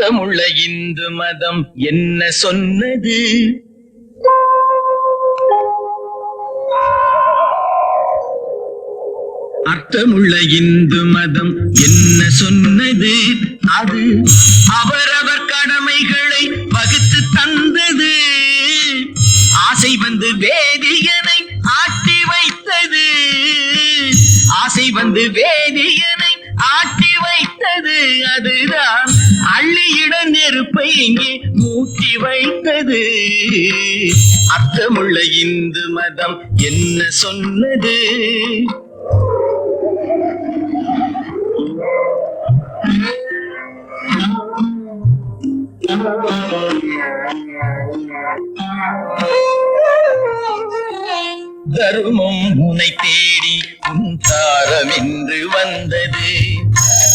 அர்த்தமுள்ள இந்து மதம் என்ன சொன்னது? அர்த்தமுள்ள இந்து மதம் என்ன சொன்னது? அது அவரவர் கடமைகளை வகுத்து தந்தது. ஆசை வந்து வேதியனை ஆட்டி வைத்தது. ஆசை வந்து வேதியனை ஆட்டி வைத்தது. அதுதான் இங்கே மூட்டி வைத்தது. அர்த்தமுள்ள இந்து மதம் என்ன சொன்னது? தருமம் உனை தேடி உன் தாரம் என்று வந்தது.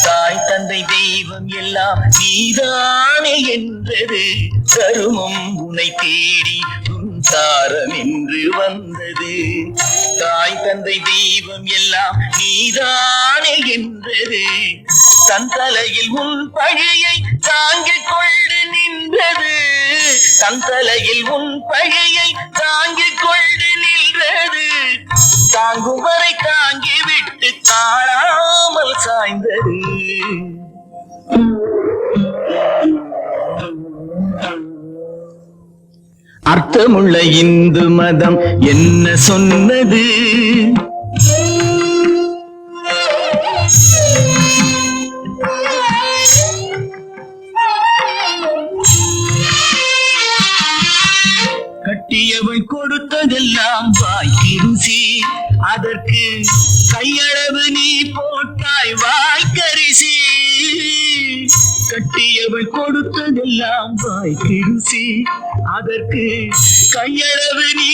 தாய் தந்தை தெய்வம் எல்லாம் நீதானே என்றது. தருமம் உனை தேடி உன் என்று வந்தது. தாய் தந்தை தெய்வம் எல்லாம் நீதானே என்றது. தன் தலையில் உன் பழியை தாங்கிக் கொண்டு நின்றது. தன் தலையில் உன் பழியை தாங்கிக் கொண்டு நின்றது. தாங்கும் வரை அர்த்தமுள்ள இந்து மதம் என்ன சொன்னது? கட்டியவள் கொடுத்ததெல்லாம் வாய்க்கு ருசி அதற்கு கையளவு நீ போட்டாய் வாய்க்கரிசி கட்டியவள் கொடுத்ததெல்லாம் வாய்க்கு ருசி அதற்கு கையளவு நீ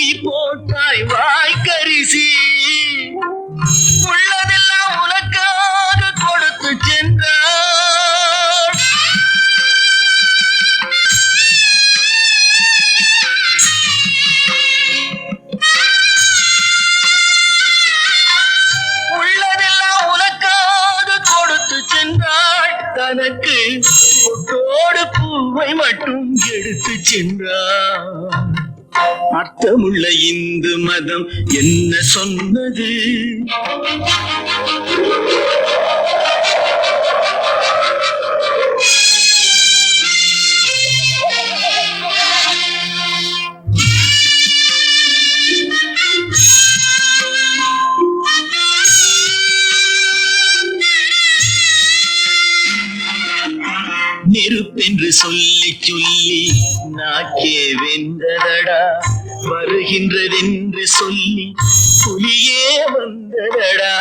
தனக்கு பொட்டோடு பூவை மட்டும் எடுத்து சென்றாள் அர்த்தமுள்ள இந்து மதம் என்ன சொன்னது? நெருப்பென்று சொல்லி சொல்லி நாக்கே வெந்ததடா வருகின்றதென்று சொல்லி புலியே வந்ததடா.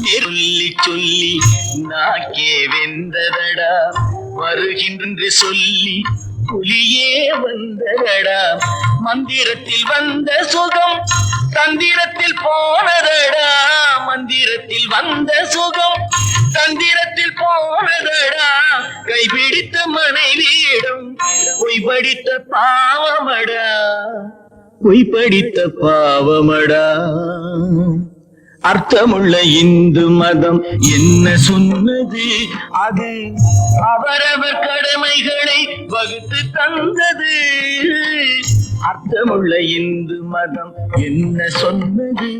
நெருள்ளி சொல்லி நாக்கே வெந்ததடா வருகின்றென்று சொல்லி புலியே வந்ததடா. மந்திரத்தில் வந்த சுகம் தந்திரத்தில் போனதடா. மந்திரத்தில் வந்த சுகம் தந்திரத்தில் போனதடா. கைபிடித்த மனைவியிடம் பொய் படித்த பாவமடா. பொய் படித்த பாவமடா. அர்த்தமுள்ள இந்து மதம் என்ன சொன்னது? அது அவரவர் கடமைகளை வகுத்து தந்தது. அர்த்தமுள்ள இந்து மதம் என்ன சொன்னது?